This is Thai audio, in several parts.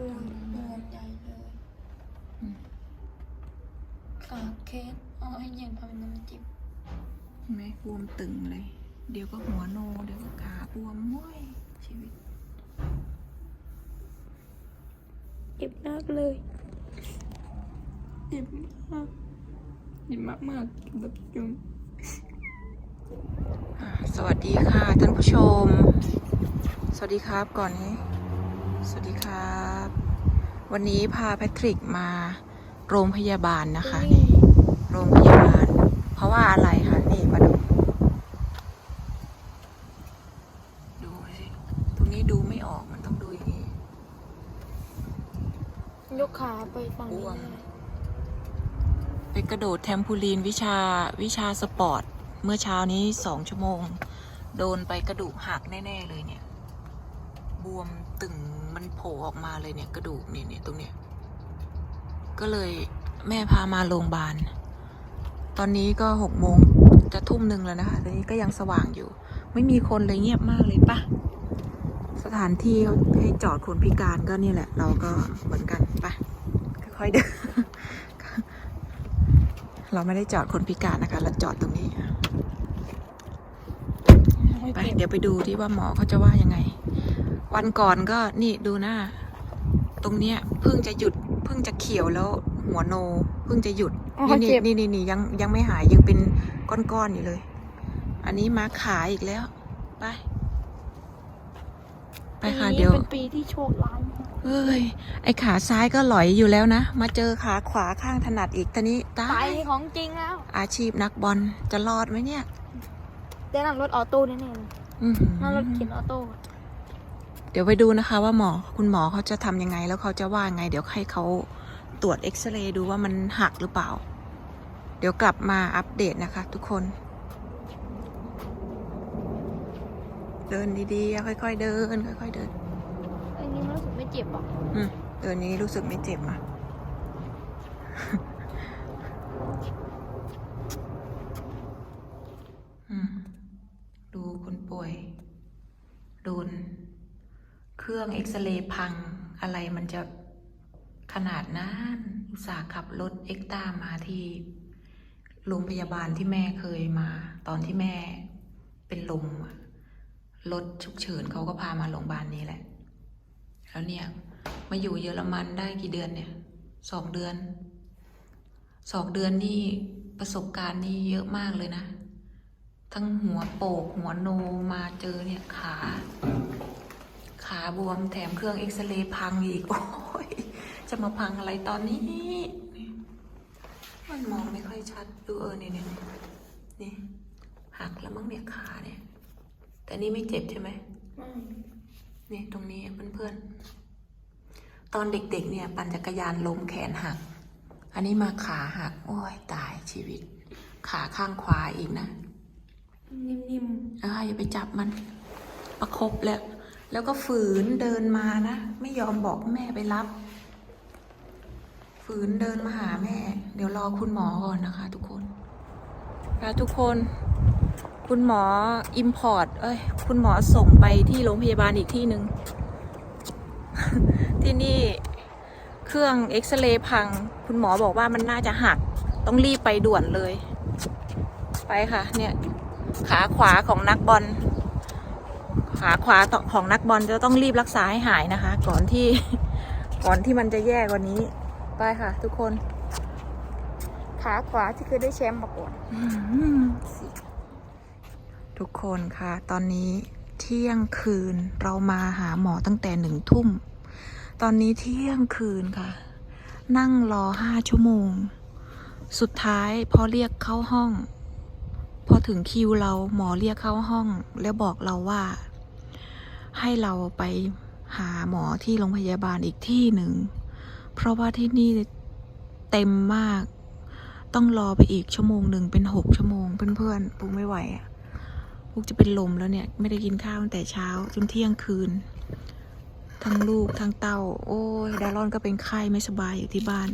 ดูเหมือนใหญ่เลยอืมขาเคสเอาให้เย็นทำน้ำจิ้มเห็นไหมบวมตึงเลย เดี๋ยวก็หัวโน เดี๋ยวก็ขาบวมม้วยชีวิตเจ็บมากเลยเจ็บมากเจ็บมากมากๆแบบจุ่มอ่าสวัสดีค่ะท่านผู้ชม สวัสดีครับก่อนนี้ สวัสดีครับ วันนี้พาแพทริกมาโรงพยาบาลนะคะนี่โรงพยาบาล เพราะว่าอะไรคะนี่มาดูดูสิตรงนี้ดูไม่ออกมันต้องดูอย่างนี้ยกขาไปฝั่งบนี้วมได้ไปกระโดดแทมพูลีนวิชาวิชาสปอร์ต เมื่อเช้านี้สองชั่วโมง โดนไปกระดูกหักแน่ ๆ เลยเนี่ย บวมตึงมันโผล่ออกมาเลยเนี่ย กระดูกเนี่ยเนี่ยตรงเนี้ยก็เลยแม่พามาโรงพยาบาล ตอนนี้ก็หกโมงจะทุ่มหนึ่งแล้วนะคะตอนนี้ก็ยังสว่างอยู่ ไม่มีคนเลยเงียบมากเลยปะสถานที่เขาให้จอดคนพิการก็นี่แหละ เราก็เหมือนกันปะค่อยๆเดินเราไม่ได้จอดคนพิการนะคะ เราจอดตรงนี้ไปเดี๋ยวไปดูที่ว่าหมอเขาจะว่ายังไง วันก่อนก็นี่ดูหน้า ตรงเนี้ยเพิ่งจะหยุดเพิ่งจะเขียวแล้วหัวโนเพิ่งจะหยุดอ๋อนี่เจ็บ นี่นี่นี่ยังยังไม่หายยังเป็นก้อนๆอยู่เลย อันนี้มาขาอีกแล้ว ไป ไปค่ะปีนี้เดี๋ยว เป็นปีที่โชคร้ายมากเอ้ย ไอขาซ้ายก็หลอยอยู่แล้วนะ มาเจอขาขวาข้างถนัดอีกตอนนี้ตาไปยของจริงแล้วอาชีพนักบอลจะรอดไหมเนี่ย ได้นั่งรถออโต้แน่ๆเลยอื้อหือนั่งรถเข็นออโต้ เดี๋ยวไปดูนะคะว่าหมอคุณหมอเขาจะทำยังไงแล้วเขาจะว่าไง เดี๋ยวให้เขาตรวจเอ็กซเรย์ดูว่ามันหักหรือเปล่า เดี๋ยวกลับมาอัปเดตนะคะ ทุกคน เดินดีๆ ค่อยๆเดิน ค่อยๆเดิน อันนี้มันรู้สึกไม่เจ็บหรอกอืมเดินนี้รู้สึกไม่เจ็บอะอืมดูคนป่วย โดน เครื่องเอ็กซเรย์พังอะไรมันจะขนาดนั้นอุตส่าห์ขับรถเอ็กต้ามาที่โรงพยาบาลที่แม่เคยมา ตอนที่แม่เป็นลมรถฉุกเฉินเขาก็พามาโรงพยาบาลนี้แหละ แล้วเนี่ย มาอยู่เยอรมันได้กี่เดือนเนี่ยสองเดือนสองเดือนนี่ประสบการณ์นี่เยอะมากเลยนะ ทั้งหัวโปกหัวโนมาเจอเนี่ยขา บวมแถมเครื่องเอ็กซเรย์พังอีก โอ้ย จะมาพังอะไรตอนนี้ มันมองไม่ค่อยชัด ดูเออเนี่ยเนี่ยนี่หักแล้วมั้งเนี่ยขาเนี่ย แต่นี่ไม่เจ็บใช่ไหมนี่ตรงนี้เพื่อนๆ ตอนเด็กๆ เนี่ย ปั่นจักรยานล้มแขนหัก อันนี้มาขาหัก โอ้ย ตายชีวิต ขาข้างขวาอีกนะ นิ่มเอออย่าไปจับมัน ประคบแล้ว แล้วก็ฝืนเดินมานะ ไม่ยอมบอกแม่ไปรับ ฝืนเดินมาหาแม่ เดี๋ยวรอคุณหมอก่อนนะคะทุกคน แล้วทุกคน คุณหมออิมพอร์ตเอ้ย คุณหมอส่งไปที่โรงพยาบาลอีกที่หนึ่งที่นี่เครื่องเอ็กซเรย์พัง คุณหมอบอกว่ามันน่าจะหัก ต้องรีบไปด่วนเลย ไปค่ะ เนี่ย ขาขวาของนักบอล ขาขวาของนักบอลจะต้องรีบรักษาให้หายนะคะ ก่อนที่ก่อนที่มันจะแย่กว่านี้ ไปค่ะ ทุกคน ขาขวาที่เคยได้แชมป์มาก่อนทุกคนค่ะ ตอนนี้เที่ยงคืนเรามาหาหมอตั้งแต่หนึ่งทุ่ม ตอนนี้เที่ยงคืนค่ะ นั่งรอห้าชั่วโมง สุดท้ายพอเรียกเข้าห้อง พอถึงคิวเราหมอเรียกเข้าห้อง แล้วบอกเราว่า ให้เราไปหาหมอที่โรงพยาบาลอีกที่หนึ่ง เพราะว่าที่นี่เต็มมาก ต้องรอไปอีกชั่วโมงหนึ่งเป็นหกชั่วโมงเพื่อนๆ ปุกไม่ไหวอะปุกจะเป็นลมแล้วเนี่ย ไม่ได้กินข้าวตั้งแต่เช้าจนเที่ยงคืน ทั้งลูกทั้งเต้า โอ้ยดารอนก็เป็นไข้ไม่สบายอยู่ที่บ้าน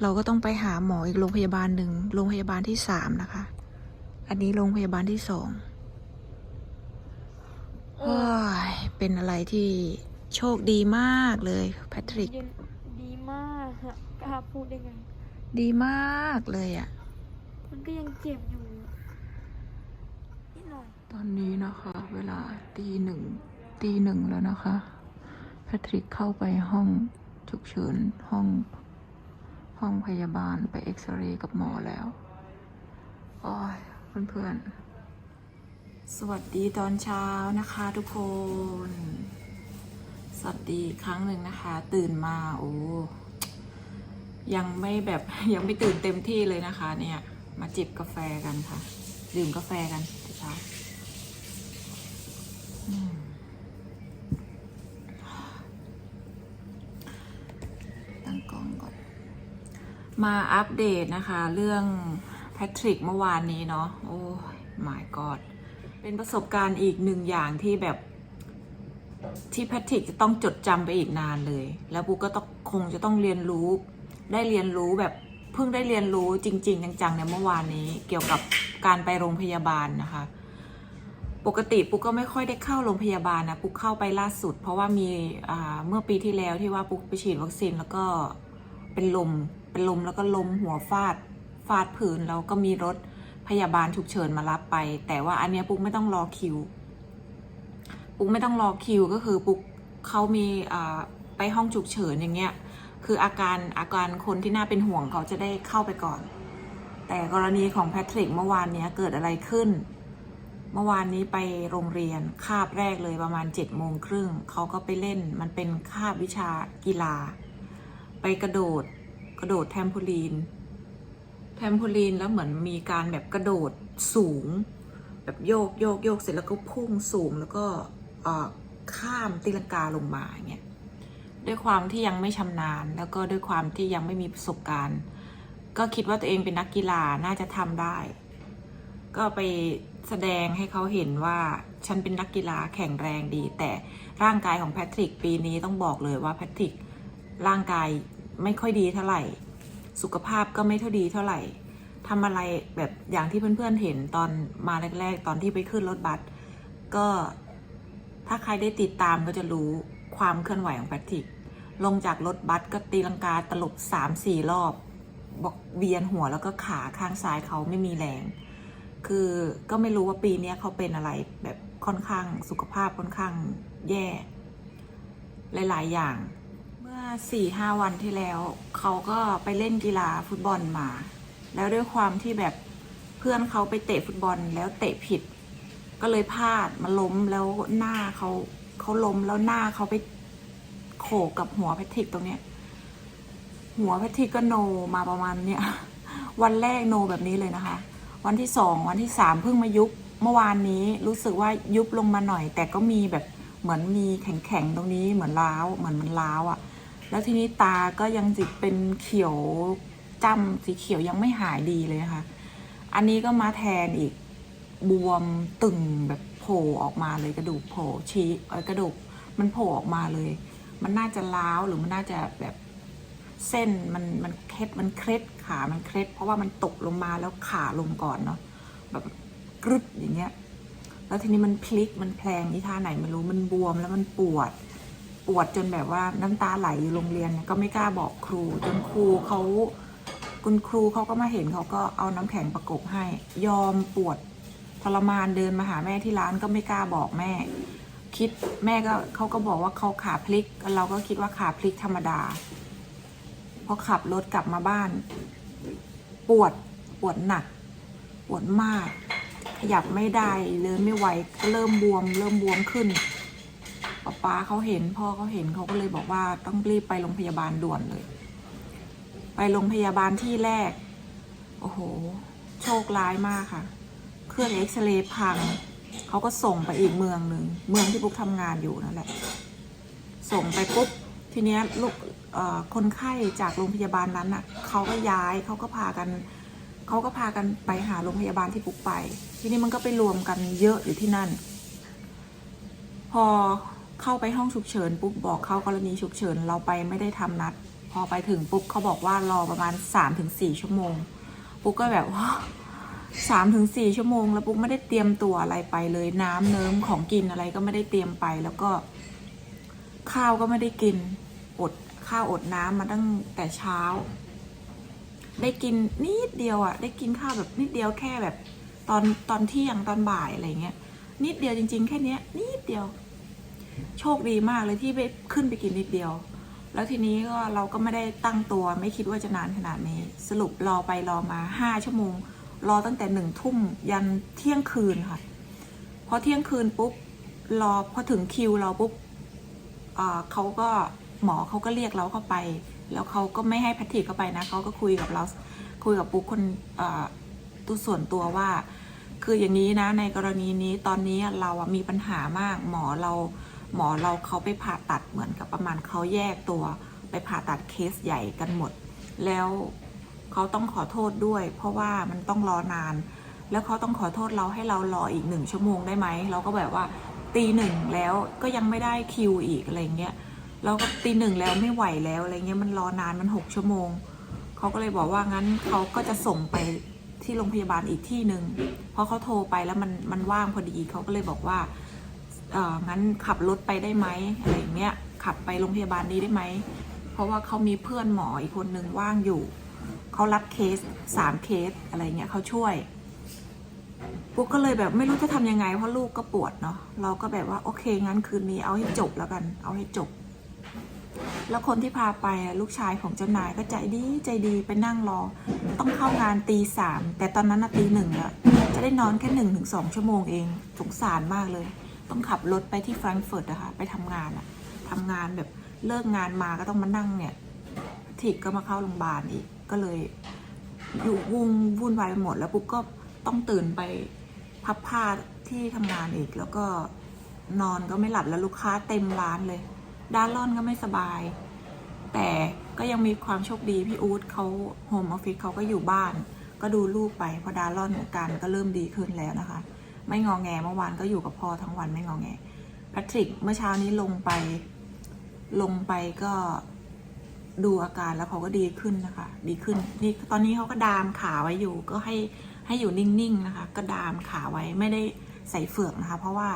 เราก็ต้องไปหาหมออีกโรงพยาบาลหนึ่งโรงพยาบาลที่สามนะคะ อันนี้โรงพยาบาลที่สองว้าย เป็นอะไรที่โชคดีมากเลยแพทริกเย็นดีมากฮะกล้าพูดได้ไง ดีมากเลยอะ่ะ มันก็ยังเจ็บอยู่นิดหน่อยตอนนี้นะคะ เวลาตีหนึ่งตีหนึ่งแล้วนะคะ แพทริกเข้าไปห้องฉุกเฉินห้องห้องพยาบาลไปเอ็กซเรย์กับหมอแล้ว โอ้ยเพื่อนๆ สวัสดีตอนเช้านะคะทุกคน สวัสดีครั้งหนึ่งนะคะ ตื่นมาโอ้ยังไม่แบบยังไม่ตื่นเต็มที่เลยนะคะ เนี่ย มาจิบกาแฟกันค่ะ ดื่มกาแฟกันเช้าตั้งกล้องก่อน มาอัปเดตนะคะ เรื่องแพทริกเมื่อวานนี้เนาะโอ้ย my god เป็นประสบการณ์อีกหนึ่งอย่างที่แบบที่แพทริกจะต้องจดจำไปอีกนานเลย แล้วปูก็ต้องคงจะต้องเรียนรู้ได้เรียนรู้แบบเพิ่งได้เรียนรู้จริง ๆ จังๆในเมื่อวานนี้เกี่ยวกับการไปโรงพยาบาลนะคะ ปกติปุ๊กก็ไม่ค่อยได้เข้าโรงพยาบาลนะปุ๊กเข้าไปล่าสุด เพราะว่ามีเมื่อปีที่แล้วที่ว่าปุ๊กไปฉีดวัคซีนแล้วก็เป็นลมเป็นลมแล้วก็ลมหัวฟาดฟาดพื้นแล้วก็มีรถ พยาบาลฉุกเฉินมารับไป แต่ว่าอันเนี้ยปุ๊กไม่ต้องรอคิว ปุ๊กไม่ต้องรอคิวก็คือปุ๊กเขามีไปห้องฉุกเฉินอย่างเงี้ย คืออาการอาการคนที่น่าเป็นห่วงเขาจะได้เข้าไปก่อน แต่กรณีของแพทริกเมื่อวานเนี้ยเกิดอะไรขึ้น เมื่อวานนี้ไปโรงเรียนคาบแรกเลยประมาณ7จ็ดโมงครึ่งเขาก็ไปเล่นมันเป็นคาบวิชากีฬา ไปกระโดดกระโดดแทมโพลีน มโพลีนแล้วเหมือนมีการแบบกระโดดสูง แบบโยกโยกโยกเสร็จแล้วก็พุ่งสูงแล้วก็ข้ามตีลังกาลงมาอย่างเงี้ยด้วยความที่ยังไม่ชำนาญ แล้วก็ด้วยความที่ยังไม่มีประสบการณ์ ก็คิดว่าตัวเองเป็นนักกีฬาน่าจะทำได้ ก็ไปแสดงให้เขาเห็นว่าฉันเป็นนักกีฬาแข็งแรงดี แต่ร่างกายของแพทริกปีนี้ต้องบอกเลยว่าแพทริกร่างกายไม่ค่อยดีเท่าไหร่ สุขภาพก็ไม่เท่าดีเท่าไหร่ทำอะไรแบบอย่างที่เพื่อนๆเห็นตอนมาแรก ๆ ตอนที่ไปขึ้นรถบัสก็ถ้าใครได้ติดตามก็จะรู้ความเคลื่อนไหวของแพทริก ลงจากรถบัสก็ตีลังกาตลบสามสี่รอบ บอกเวียนหัวแล้วก็ขาข้างซ้ายเขาไม่มีแรง คือก็ไม่รู้ว่าปีนี้เขาเป็นอะไรแบบค่อนข้างสุขภาพค่อนข้างแย่ หลาย ๆ อย่าง สี่ห้าวันที่แล้ว เขาก็ไปเล่นกีฬาฟุตบอลมา แล้วด้วยความที่แบบเพื่อนเขาไปเตะฟุตบอลแล้วเตะผิด ก็เลยพลาดมาล้มแล้วหน้าเขาเขาล้มแล้วหน้าเขาไปโขกกับหัวแพทริกตรงเนี้ย หัวแพทริกก็โนมาประมาณเนี้ยวันแรกโนแบบนี้เลยนะคะ วันที่สองวันที่สามเพิ่งมายุบเมื่อวานนี้รู้สึกว่ายุบลงมาหน่อย แต่ก็มีแบบเหมือนมีแข็งๆตรงนี้เหมือนล้าวเหมือนมันล้าวอะ่ะ แล้วทีนี้ตาก็ยังจิเป็นเขียวจ้ำสีเขียวยังไม่หายดีเลยนะคะ อันนี้ก็มาแทนอีกบวมตึงแบบโผล่ออกมาเลยกระดูกโผล่ชี้กระดูกมันโผล่ออกมาเลย มันน่าจะล้าวหรือมันน่าจะแบบเส้นมันมันเคล็ดมันเคล็ดขามันเคล็ด เพราะว่ามันตกลงมาแล้วขาลงก่อนเนาะแบบกรึดอย่างเงี้ย แล้วทีนี้มันพลิกมันแพลงที่ท่าไหนไม่รู้มันบวมแล้วมันปวด ปวดจนแบบว่าน้ำตาไหลอยู่โรงเรียนก็ไม่กล้าบอกครูจนครูเขาคุณครูเขาก็มาเห็นเขาก็เอาน้ำแข็งประกบให้ ยอมปวดทรมานเดินมาหาแม่ที่ร้านก็ไม่กล้าบอกแม่ คิดแม่ก็เขาก็บอกว่าเขาขาพลิก เราก็คิดว่าขาพลิกธรรมดาพอขับรถกลับมาบ้าน ปวดปวดหนัก ปวดมาก ขยับไม่ได้เดินไม่ไหวก็เริ่มบวม เริ่มบวมขึ้น ป๊าป๊าเขาเห็นพ่อเขาเห็นเขาก็เลยบอกว่าต้องรีบไปโรงพยาบาลด่วนเลย ไปโรงพยาบาลที่แรก โอ้โห โชคร้ายมากค่ะ เครื่องเอ็กซเรย์พังเขาก็ส่งไปอีกเมืองหนึ่งเมืองที่ปุ๊กทำงานอยู่นั่นแหละ ส่งไปปุ๊บทีเนี้ยลูกคนไข้จากโรงพยาบาลนั้นอะเขาก็ย้ายเขาก็พากันเขาก็พากันไปหาโรงพยาบาลที่ปุ๊กไป ทีนี้มันก็ไปรวมกันเยอะอยู่ที่นั่น พอ เข้าไปห้องฉุกเฉินปุ๊บบอกเข้ากรณีฉุกเฉินเราไปไม่ได้ทำนัด พอไปถึงปุ๊บเขาบอกว่ารอประมาณสามถึงสี่ชั่วโมง ปุ๊กก็แบบว่าสามถึงสี่ชั่วโมง แล้วปุ๊กไม่ได้เตรียมตัวอะไรไปเลยน้ำเนิ้มของกินอะไรก็ไม่ได้เตรียมไป แล้วก็ ข้าวก็ไม่ได้กิน อดข้าวอดน้ำมาตั้งแต่เช้า ได้กินนิดเดียวอะ่ะ ได้กินข้าวแบบนิดเดียวแค่แบบ ตอนตอนเที่ยงตอนบ่ายอะไรเงี้ยนิดเดียวจริง ๆ แค่เนี้ยนิดเดียว โชคดีมากเลยที่ไปขึ้นไปกินนิดเดียว แล้วทีนี้ก็เราก็ไม่ได้ตั้งตัวไม่คิดว่าจะนานขนาดนี้ สรุปรอไปรอมาห้าชั่วโมง รอตั้งแต่หนึ่งทุ่มยันเที่ยงคืนค่ะพอเที่ยงคืนปุ๊บรอพอถึงคิวเราปุ๊บเขาก็หมอเขาก็เรียกเราเข้าไป แล้วเขาก็ไม่ให้แพทริเข้าไปนะเขาก็คุยกับเราคุยกับปุ๊กคนตัวส่วนตัวว่า คืออย่างนี้นะในกรณีนี้ตอนนี้เราอะมีปัญหามากหมอเรา หมอเราเขาไปผ่าตัดเหมือนกับประมาณเขาแยกตัวไปผ่าตัดเคสใหญ่กันหมด แล้วเขาต้องขอโทษด้วย เพราะว่ามันต้องรอนาน แล้วเขาต้องขอโทษเราให้เรารออีกหนึ่งชั่วโมงได้ไหมเราก็แบบว่าตีหนึ่งแล้วก็ยังไม่ได้คิวอีกอะไรเงี้ยเราก็ตีหนึ่งแล้วไม่ไหวแล้วอะไรเงี้ยมันรอนานมันหกชั่วโมงเขาก็เลยบอกว่างั้นเขาก็จะส่งไปที่โรงพยาบาลอีกที่หนึ่งเพราะเขาโทรไปแล้วมันมันว่างพอดีเขาก็เลยบอกว่า เอองั้นขับรถไปได้ไหมอะไรเงี้ยขับไปโรงพยาบาลนี้ได้ไหม เพราะว่าเขามีเพื่อนหมออีกคนนึงว่างอยู่ เขารับเคสสามเคสอะไรเงี้ยเขาช่วยปุ๊กก็เลยแบบไม่รู้จะทำยังไงเพราะลูกก็ปวดเนาะเราก็แบบว่าโอเคงั้นคืนนี้เอาให้จบแล้วกัน เอาให้จบ แล้วคนที่พาไปลูกชายของเจ้านายก็ใจดีใจดีไปนั่งรอ ต้องเข้างานตีสามแต่ตอนนั้นน่ะตีหนึ่งละจะได้นอนแค่หนึ่งถึงสองชั่วโมงเองสงสารมากเลย ต้องขับรถไปที่แฟรงก์เฟิร์ตอะค่ะ ไปทำงานอะทำงานแบบเลิกงานมาก็ต้องมานั่งเนี่ยทิกก็มาเข้าโรงพยาบาลอีก ก็เลย อยู่วุ่นวุ่นวายไปหมด แล้วปุ๊กก็ต้องตื่นไปพับผ้าที่ทำงานอีก แล้วก็นอนก็ไม่หลับแล้วลูกค้าเต็มร้านเลยดารอนก็ไม่สบาย แต่ก็ยังมีความโชคดีพี่อู๊ดเขาโฮมออฟฟิศเขาก็อยู่บ้าน ก็ดูลูกไปพอดารอนอาการก็เริ่มดีขึ้นแล้วนะคะ ไม่งอแงเมื่อวานก็อยู่กับพ่อทั้งวันไม่งอแงแพทริกเมื่อเช้านี้ลงไป ลงไปก็ดูอาการแล้วเขาก็ดีขึ้นนะคะ ดีขึ้น นี่ตอนนี้เขาก็ดามขาไว้อยู่ ก็ให้ให้อยู่นิ่งๆนะคะ ก็ดามขาไว้ไม่ได้ใส่เฟือกนะคะ เพราะว่า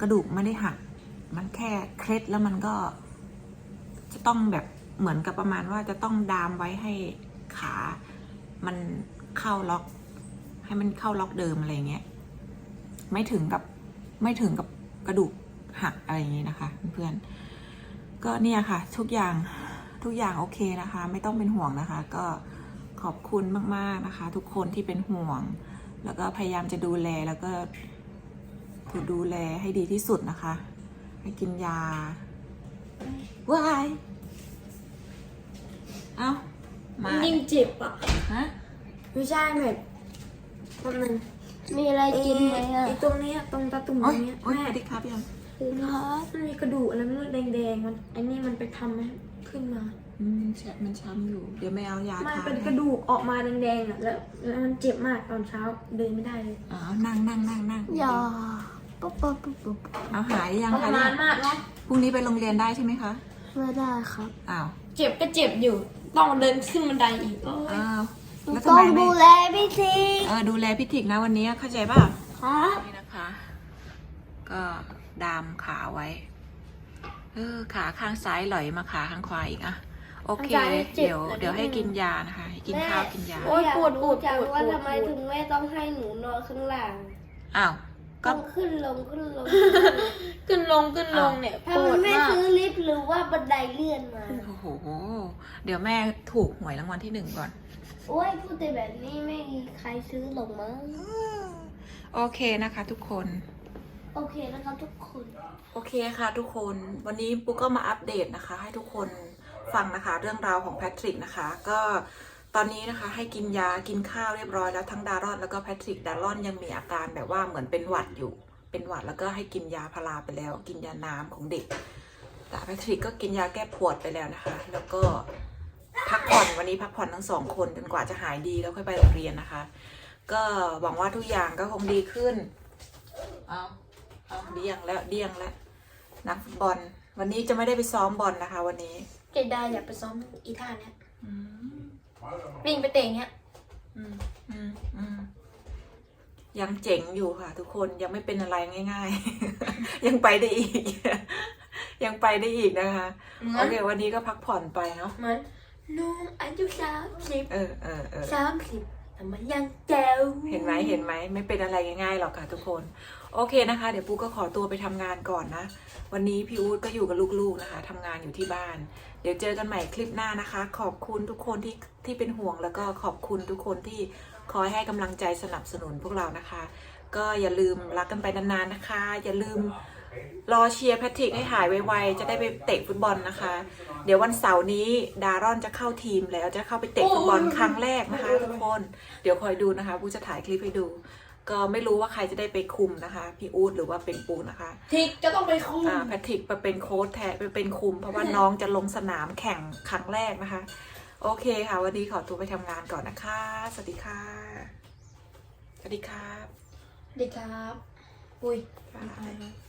กระดูกไม่ได้หัก มันแค่เคล็ดแล้วมันก็ จะต้องแบบเหมือนกับประมาณว่าจะต้องดามไว้ให้ขา มันเข้าล็อก ให้มันเข้าล็อกเดิมอะไรเงี้ย ไม่ถึงกับไม่ถึงกับกระดูกหักอะไรอย่างนี้นะคะ เพื่อนๆก็เนี่ยค่ะ ทุกอย่างทุกอย่างโอเคนะคะ ไม่ต้องเป็นห่วงนะคะ ก็ขอบคุณมากๆนะคะ ทุกคนที่เป็นห่วง แล้วก็พยายามจะดูแลแล้วก็ถูกดูแลให้ดีที่สุดนะคะให้กินยาวายเอามายิ่งเจ็บอะฮะไม่ใช่แบบมัน มีอะไรกินไหมอะไอ้ตรงเนี้ยตรงตาตุ่มตโอ๊รยงเนี้ยโอ๊ยแม่สวัสดีครับยังคือครับมันมีกระดูกอะไรไม่รู้แดงๆมันไอ้นี่มันไปทำให้ขึ้นมาอืมแฉะมันช้ำอยู่ เดี๋ยวไม่เอายามันทาเป็นกระดูกออกมาแดงๆอะแล้วแล้วมันเจ็บมากตอนเช้าเดินไม่ได้เลยอ๋อนั่งนั่งนั่งนั่งอย่าปุ๊บปุ๊บปุ๊บปุ๊บเอาหายยังทคะรมานมากเนาะพรุ่งนี้ไปโรงเรียนได้ใช่ไหมคะไม่ได้ครับ อ้าวเจ็บก็เจ็บอยู่ ต้องเดินขึ้นบันไดอีกโอ้ยอ้าว แล้วทำต้อไมงไม่ดูแลพี่ซีเออดูแลพี่ถิกนะวันนี้เข้าใจป่ะครับนี่นะคะ ก็ดามขาไว้ เออขาข้างซ้ายหลอยมาขาข้างขวาอีกอะโอเค เดี๋ยว เดี๋ยวให้กินยานะคะให้กินข้าวกินยา โอ๊ยปวดปวดจังปวด ว่าปวดทำไมถึงแม่ต้องให้หนูนอนข้างล่างอ้าว ก็ต้องขึ้นลงขึ้นลงขึ้นลงขึ้นลงเนี่ยปทำไมวดไม่มากซื้อลิฟต์หรือว่าบันไดเลื่อนมา โอ้โหเดี๋ยวแม่ถูกหวยรางวัลที่หนึ่งก่อน โอ้ยพูดแต่แบบนี้ไม่มีใครซื้อหรอกมั้ง โอเคนะคะ ทุกคน โอเคนะครับทุกคน โอเคค่ะทุกคนวันนี้ปุ๊กก็มาอัปเดตนะคะ ให้ทุกคนฟังนะคะ เรื่องราวของแพทริกนะคะ ก็ ตอนนี้นะคะให้กินยากินข้าวเรียบร้อยแล้วทั้งดารอนแล้วก็แพทริกดารอนยังมีอาการแบบว่าเหมือนเป็นหวัดอยู่ เป็นหวัดแล้วก็ให้กินยาพาราไปแล้ว กินยาน้ำของเด็กแต่แพทริกก็กินยาแก้ปวดไปแล้วนะคะ แล้วก็พักผ่อนวันนี้พักผ่อนทั้งสองคนจนกว่าจะหายดีแล้วค่อยไปโรงเรียนนะคะ ก็หวังว่าทุกอย่างก็คงดีขึ้นเอาเอาเดียงแล้วเดียงแล้วนักฟุตบอล วันนี้จะไม่ได้ไปซ้อมบอลนะคะ วันนี้เจดาอยากไปซ้อมอีท่าเนี้ยอืม วิ่งไปเตะเนี้ยอืมอืมอืมยังเจ๋งอยู่ค่ะ ทุกคนยังไม่เป็นอะไรง่าย ๆ ยังไปได้อีก ยังไปได้อีกนะคะเหมืโออนเควันนี้ก็พักผ่อนไปเนาะเหมือนนุ่มอายุสามสิบเออเออเออ สามสิบ แต่มันยังแจ๋วเห็นไหมเห็นไหมไม่เป็นอะไรง่ายๆหรอกค่ะทุกคน โอเคนะคะ เดี๋ยวปูก็ขอตัวไปทำงานก่อนนะ วันนี้พี่อู๊ดก็อยู่กับลูกๆนะคะทำงานอยู่ที่บ้าน เดี๋ยวเจอกันใหม่คลิปหน้านะคะ ขอบคุณทุกคนที่ที่เป็นห่วงแล้วก็ขอบคุณทุกคนที่คอยให้กำลังใจสนับสนุนพวกเรานะคะ ก็อย่าลืมรักกันไปนานๆนะคะ อย่าลืม รอเชียร์แพทริกให้หายไวๆ จะได้ไปเตะฟุตบอลนะคะ เดี๋ยววันเสาร์นี้ดารอนจะเข้าทีมแล้วจะเข้าไปเตะฟุตบอลครั้งแรกนะคะทุกคน เดี๋ยวคอยดูนะคะปูจะถ่ายคลิปให้ดู ก็ไม่รู้ว่าใครจะได้ไปคุมนะคะ พี่อู๊ดหรือว่าเป็นปูนะคะทิกจะต้องไปคุมอ่าแพทริกไปเป็นโค้ชแทนไปเป็นคุม เพราะว่าน้องจะลงสนามแข่งครั้งแรกนะคะ โอเคค่ะ วันนี้ขอตัวไปทำงานก่อนนะคะ สวัสดีค่ะ สวัสดีครับ ดีครับ อุ้ย บ๊ายบาย